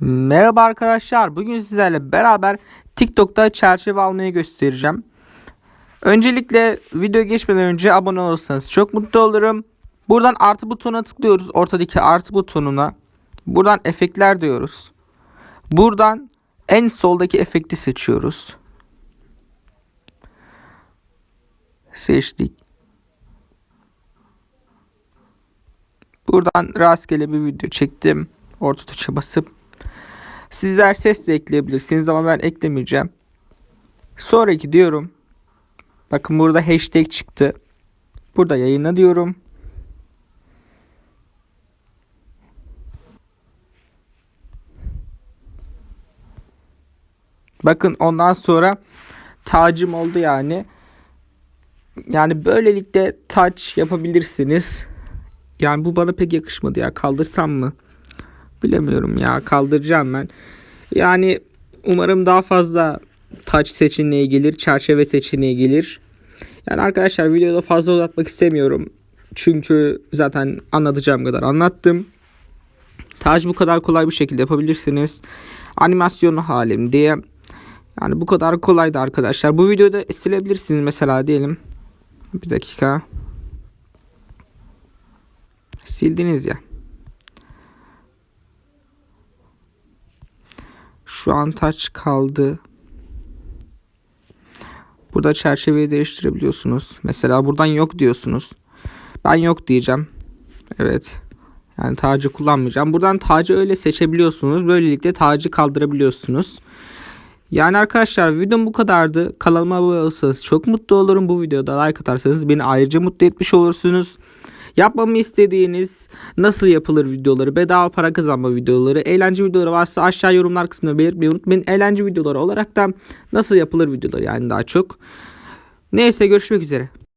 Merhaba arkadaşlar. Bugün sizlerle beraber TikTok'ta çerçeve almayı göstereceğim. Öncelikle video geçmeden önce abone olursanız çok mutlu olurum. Buradan artı butonuna tıklıyoruz. Ortadaki artı butonuna. Buradan efektler diyoruz. Buradan en soldaki efekti seçiyoruz. Seçtik. Buradan rastgele bir video çektim. Orta tuşa basıp Sizler ses de ekleyebilirsiniz ama ben eklemeyeceğim. Sonraki diyorum. Bakın burada hashtag çıktı. Burada yayınla diyorum. Bakın ondan sonra tacım oldu yani. Yani böylelikle taç yapabilirsiniz. Yani bu bana pek yakışmadı ya. Kaldırsam mı? Bilemiyorum ya. Kaldıracağım ben. Yani umarım daha fazla taç seçeneği gelir. Çerçeve seçeneği gelir. Yani arkadaşlar videoda fazla uzatmak istemiyorum. Çünkü zaten anlatacağım kadar anlattım. Taç bu kadar kolay bir şekilde yapabilirsiniz. Animasyonu halim diye. Yani bu kadar kolaydı arkadaşlar. Bu videoda silebilirsiniz mesela diyelim. Bir dakika. Sildiniz ya. Şu an taç kaldı. Burada çerçeveyi değiştirebiliyorsunuz. Mesela buradan yok diyorsunuz. Ben yok diyeceğim. Evet. Yani tacı kullanmayacağım. Buradan tacı öyle seçebiliyorsunuz. Böylelikle tacı kaldırabiliyorsunuz. Yani arkadaşlar videom bu kadardı. Kanalıma abone olursanız çok mutlu olurum. Bu videoda like atarsanız beni ayrıca mutlu etmiş olursunuz. Yapmamı istediğiniz nasıl yapılır videoları, bedava para kazanma videoları, eğlence videoları varsa aşağı yorumlar kısmına belirtmeyi unutmayın. Eğlence videoları olarak da nasıl yapılır videoları yani daha çok. Neyse görüşmek üzere.